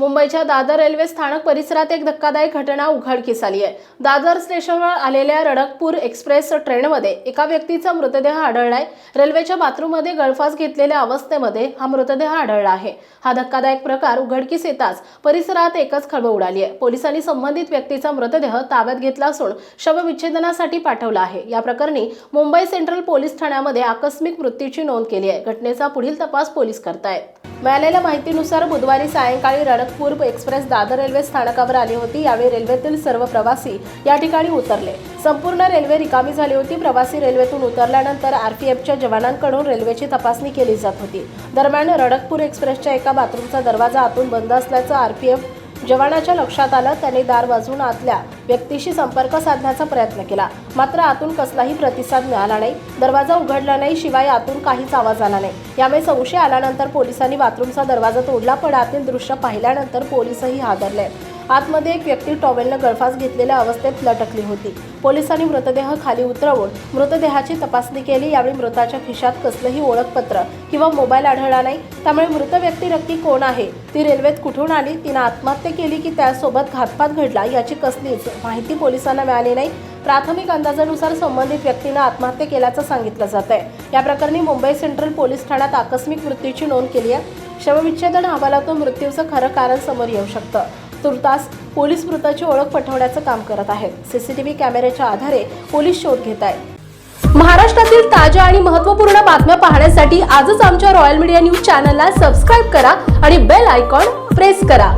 मुंबईच्या दादर रेल्वे स्थानक परिसरात एक धक्कादायक घटना उघडकीस आली आहे. दादर स्टेशनवर आलेल्या रडकपूर एक्सप्रेस ट्रेनमध्ये एका व्यक्तीचा मृतदेह आढळलाय. रेल्वेच्या बाथरूममध्ये गळफास घेतलेल्या अवस्थेमध्ये हा मृतदेह आढळला आहे. हा धक्कादायक प्रकार उघडकीस येताच परिसरात एकच खळबळ उडाली आहे. पोलिसांनी संबंधित व्यक्तीचा मृतदेह ताब्यात घेतला असून शवविच्छेदनासाठी पाठवला आहे. या प्रकरणी मुंबई सेंट्रल पोलीस ठाण्यामध्ये आकस्मिक मृत्यूची नोंद केली आहे. घटनेचा पुढील तपास पोलीस करतायत. मिळालेल्या माहितीनुसार बुधवारी सायंकाळी रडक पूर्व एक्सप्रेस दादर रेल्वे स्थानकावर आली होती. यावेळी रेल्वेतील सर्व प्रवासी या ठिकाणी उतरले. संपूर्ण रेल्वे रिकामी झाली होती. प्रवासी रेल्वेतून उतरल्यानंतर आरपीएफच्या जवानांकडून रेल्वेची तपासणी केली जात होती. दरम्यान रडकपूर एक्सप्रेसच्या एका बाथरूमचा दरवाजा आतून बंद असल्याचं आरपीएफ जवानाच्या लक्षात आलं त्याने दार वाजवून आतल्या व्यक्तीशी संपर्क साधण्याचा प्रयत्न केला. मात्र आतून कसलाही प्रतिसाद मिळाला नाही. दरवाजा उघडला नाही शिवाय आतून काहीच आवाज आला नाही. यामुळे संशय आल्यानंतर पोलिसांनी बाथरूमचा दरवाजा तोडला पण आतील दृश्य पाहिल्यानंतर पोलिसही हादरले. आतमध्ये एक व्यक्ती टॉवेलनं गळफास घेतलेल्या अवस्थेत लटकली होती. पोलिसांनी मृतदेह खाली उतरवून मृतदेहाची तपासणी केली. यावेळी मृताच्या खिशात कसलंही ओळखपत्र किंवा मोबाईल आढळला नाही. त्यामुळे मृत व्यक्ती नक्की कोण आहे? ती रेल्वेत कुठून आली? तिनं आत्महत्या केली की त्यासोबत घातपात घडला? याची कसलीच माहिती पोलिसांना मिळाली नाही. प्राथमिक अंदाजानुसार संबंधित व्यक्तीनं आत्महत्या केल्याचं सांगितलं जात आहे या प्रकरणी मुंबई सेंट्रल पोलीस ठाण्यात आकस्मिक मृत्यूची नोंद केली आहे. शवविच्छेदन अहवालातून मृत्यूचं खरं कारण समोर येऊ शकतं. तुर्तास पोलीस मृताची ओळख पटवण्याचं काम करत आहेत. सीसीटीव्ही कॅमेऱ्याच्या आधारे पोलीस शोध घेत आहेत. महाराष्ट्रातील ताज्या आणि महत्त्वपूर्ण बातम्या पाहण्यासाठी आजच आमच्या रॉयल मीडिया न्यूज चॅनलला सबस्क्राईब करा आणि बेल आयकॉन प्रेस करा.